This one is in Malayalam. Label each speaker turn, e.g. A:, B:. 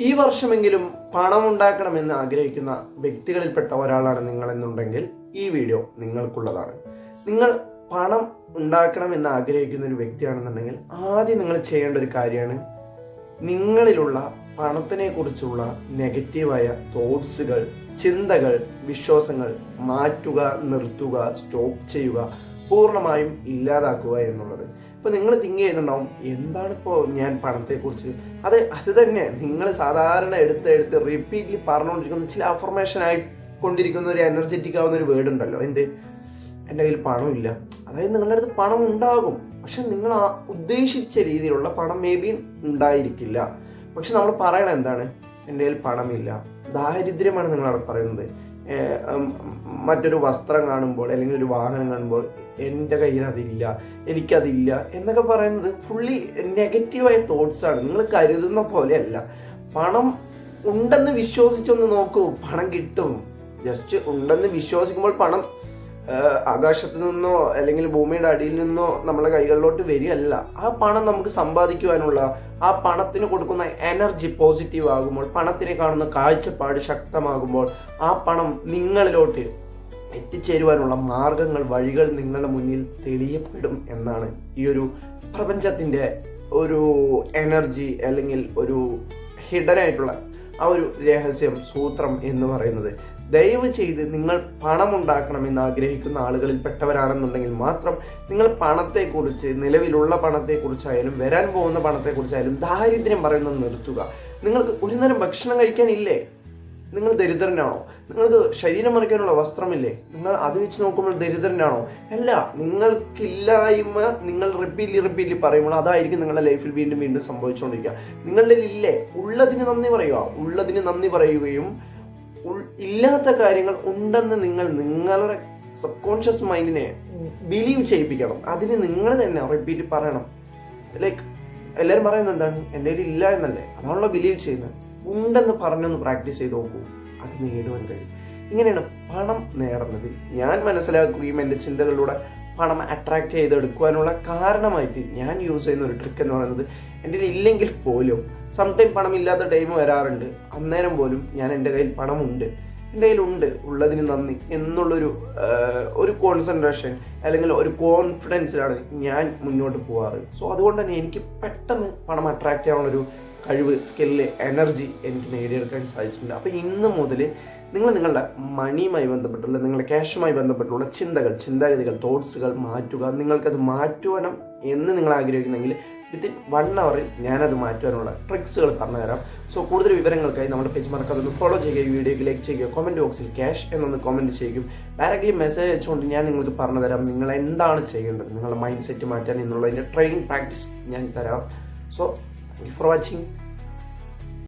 A: ഈ വർഷമെങ്കിലും പണം ഉണ്ടാക്കണമെന്ന് ആഗ്രഹിക്കുന്ന വ്യക്തികളിൽപ്പെട്ട ഒരാളാണ് നിങ്ങളെന്നുണ്ടെങ്കിൽ ഈ വീഡിയോ നിങ്ങൾക്കുള്ളതാണ്. നിങ്ങൾ പണം ഉണ്ടാക്കണമെന്ന് ആഗ്രഹിക്കുന്ന ഒരു വ്യക്തിയാണെന്നുണ്ടെങ്കിൽ ആദ്യം നിങ്ങൾ ചെയ്യേണ്ട ഒരു കാര്യമാണ് നിങ്ങളിലുള്ള പണത്തിനെ കുറിച്ചുള്ള നെഗറ്റീവായ തോട്ട്സുകൾ ചിന്തകൾ വിശ്വാസങ്ങൾ മാറ്റുക നിർത്തുക സ്റ്റോപ്പ് ചെയ്യുക. പൂർണമായും ഇല്ലാതാക്കുക എന്നുള്ളത്. ഇപ്പൊ നിങ്ങൾ തിങ്ക് ചെയ്യുന്നുണ്ടാവും എന്താണ് ഇപ്പോൾ ഞാൻ പണത്തെക്കുറിച്ച്? അത് അത് തന്നെ നിങ്ങൾ സാധാരണ എടുത്ത് എടുത്ത് റിപ്പീറ്റ്ലി പറഞ്ഞുകൊണ്ടിരിക്കുന്ന ചില അഫർമേഷൻ ആയി കൊണ്ടിരിക്കുന്ന ഒരു എനർജറ്റിക് ആവുന്ന ഒരു വേർഡ് ഉണ്ടല്ലോ. എന്ത്? എന്റെ കയ്യിൽ പണമില്ല അതായത് നിങ്ങളുടെ അടുത്ത് പണം ഉണ്ടാകും. പക്ഷെ നിങ്ങൾ ആ ഉദ്ദേശിച്ച രീതിയിലുള്ള പണം മേ ബി ഉണ്ടായിരിക്കില്ല. പക്ഷെ നമ്മൾ പറയണത് എന്താണ്? എന്റെ കയ്യിൽ പണമില്ല. ദാരിദ്ര്യമാണ് നിങ്ങളവിടെ പറയുന്നത്. മറ്റൊരു വസ്ത്രം കാണുമ്പോൾ അല്ലെങ്കിൽ ഒരു വാഹനം കാണുമ്പോൾ എന്റെ കയ്യിൽ അതില്ല എനിക്കതില്ല എന്നൊക്കെ പറയുന്നത് ഫുള്ളി നെഗറ്റീവായ തോട്ട്സാണ് നിങ്ങൾ കരുതുന്ന പോലെയല്ല. പണം ഉണ്ടെന്ന് വിശ്വസിച്ചൊന്ന് നോക്കൂ. പണം കിട്ടും. ജസ്റ്റ് ഉണ്ടെന്ന് വിശ്വസിക്കുമ്പോൾ പണം ആകാശത്ത് നിന്നോ അല്ലെങ്കിൽ ഭൂമിയുടെ അടിയിൽ നിന്നോ നമ്മളെ കൈകളിലോട്ട് വരികയല്ല. ആ പണം നമുക്ക് സമ്പാദിക്കുവാനുള്ള ആ പണത്തിന് കൊടുക്കുന്ന എനർജി പോസിറ്റീവ് ആകുമ്പോൾ പണത്തിനെ കാണുന്ന കാഴ്ചപ്പാട് ശക്തമാകുമ്പോൾ ആ പണം നിങ്ങളിലോട്ട് എത്തിച്ചേരുവാനുള്ള മാർഗങ്ങൾ വഴികൾ നിങ്ങളുടെ മുന്നിൽ തെളിയപ്പെടും എന്നാണ് ഈ ഒരു പ്രപഞ്ചത്തിന്റെ ഒരു എനർജി അല്ലെങ്കിൽ ഒരു ഹിഡനായിട്ടുള്ള ആ ഒരു രഹസ്യം സൂത്രം എന്ന് പറയുന്നത്. ദയവ് ചെയ്ത് നിങ്ങൾ പണം ഉണ്ടാക്കണമെന്ന് ആഗ്രഹിക്കുന്ന ആളുകളിൽ പെട്ടവരാണെന്നുണ്ടെങ്കിൽ മാത്രം നിങ്ങൾ പണത്തെക്കുറിച്ച് നിലവിലുള്ള പണത്തെക്കുറിച്ചായാലും വരാൻ പോകുന്ന പണത്തെക്കുറിച്ചായാലും ദാരിദ്ര്യം പറയുന്നത് നിർത്തുക. നിങ്ങൾക്ക് ഒരു നേരം ഭക്ഷണം കഴിക്കാനില്ലേ? നിങ്ങൾ ദരിദ്രനാണോ? നിങ്ങൾക്ക് ശരീരം മറിക്കാനുള്ള വസ്ത്രമില്ലേ? നിങ്ങൾ അത് വെച്ച് നോക്കുമ്പോൾ ദരിദ്രനാണോ? അല്ല നിങ്ങൾക്കില്ലായ്മ നിങ്ങൾ റിപ്പീറ്റ്ലി റിപ്പീറ്റ്ലി പറയുമ്പോൾ അതായിരിക്കും നിങ്ങളുടെ ലൈഫിൽ വീണ്ടും വീണ്ടും സംഭവിച്ചുകൊണ്ടിരിക്കുക. നിങ്ങളുടെ ഇല്ലേ ഉള്ളതിന് നന്ദി പറയുക. ഉള്ളതിന് നന്ദി പറയുകയും ഇല്ലാത്ത കാര്യങ്ങൾ ഉണ്ടെന്ന് നിങ്ങൾ നിങ്ങളുടെ സബ് കോൺഷ്യസ് മൈൻഡിനെ ബിലീവ് ചെയ്യിപ്പിക്കണം. അതിന് നിങ്ങൾ തന്നെ റിപ്പീറ്റ് പറയണം. ലൈക്ക് എല്ലാവരും പറയുന്നത് എന്താണ്? എന്റെ കയ്യിൽ ഇല്ല എന്നല്ലേ? അതാണല്ലോ ബിലീവ് ചെയ്യുന്നത്. ഉണ്ടെന്ന് പറഞ്ഞൊന്ന് പ്രാക്ടീസ് ചെയ്ത് നോക്കൂ. അത് നേടുവാൻ കഴിയും. ഇങ്ങനെയാണ് പണം നേടുന്നത്. ഞാൻ മനസ്സിലാക്കുകയും എന്റെ ചിന്തകളിലൂടെ പണം അട്രാക്ട് ചെയ്തെടുക്കുവാനുള്ള കാരണമായിട്ട് ഞാൻ യൂസ് ചെയ്യുന്ന ഒരു ട്രിക്ക് എന്ന് പറയുന്നത് എന്റെ ഇല്ലെങ്കിൽ പോലും സംടൈം പണം ഇല്ലാത്ത ടൈം വരാറുണ്ട്. അന്നേരം പോലും ഞാൻ എന്റെ കയ്യിൽ പണമുണ്ട്. എന്റെ കയ്യിലുണ്ട് ഉള്ളതിന് നന്ദി എന്നുള്ളൊരു ഒരു കോൺസെൻട്രേഷൻ അല്ലെങ്കിൽ ഒരു കോൺഫിഡൻസിലാണ് ഞാൻ മുന്നോട്ട് പോകാറ് സോ അതുകൊണ്ട് തന്നെ എനിക്ക് പെട്ടെന്ന് പണം അട്രാക്റ്റ് ചെയ്യാനുള്ളൊരു കഴിവ് സ്കില്ല് എനർജി എനിക്ക് നേടിയെടുക്കാൻ സാധിച്ചിട്ടുണ്ട്. അപ്പോൾ ഇന്ന് മുതൽ നിങ്ങൾ നിങ്ങളുടെ മണിയുമായി ബന്ധപ്പെട്ടുള്ള നിങ്ങളുടെ ക്യാഷുമായി ബന്ധപ്പെട്ടുള്ള ചിന്തകൾ ചിന്താഗതികൾ തോട്ട്സുകൾ മാറ്റുക. നിങ്ങൾക്കത് മാറ്റുവാനും എന്ന് നിങ്ങൾ ആഗ്രഹിക്കുന്നെങ്കിൽ വിത്തിൻ വൺ അവറിൽ ഞാനത് മാറ്റുവാനുള്ള ട്രിക്സുകൾ പറഞ്ഞുതരാം. സോ കൂടുതൽ വിവരങ്ങൾക്കായി നമ്മുടെ പേജ് മറക്കാതെ ഒന്ന് ഫോളോ ചെയ്യുക ഈ വീഡിയോയ്ക്ക് ലൈക്ക് ചെയ്യുക കമന്റ് ബോക്സിൽ ക്യാഷ് എന്നൊന്ന് കമന്റ് ചെയ്യും. ഡയറക്റ്റ്ലി മെസ്സേജ് അയച്ചുകൊണ്ട് ഞാൻ നിങ്ങൾക്ക് പറഞ്ഞു തരാം നിങ്ങൾ എന്താണ് ചെയ്യേണ്ടത്? നിങ്ങളുടെ മൈൻഡ് സെറ്റ് മാറ്റാൻ എന്നുള്ളതിന്റെ ട്രെയിനിങ് പ്രാക്ടീസ് ഞാൻ തരാം. So E Freud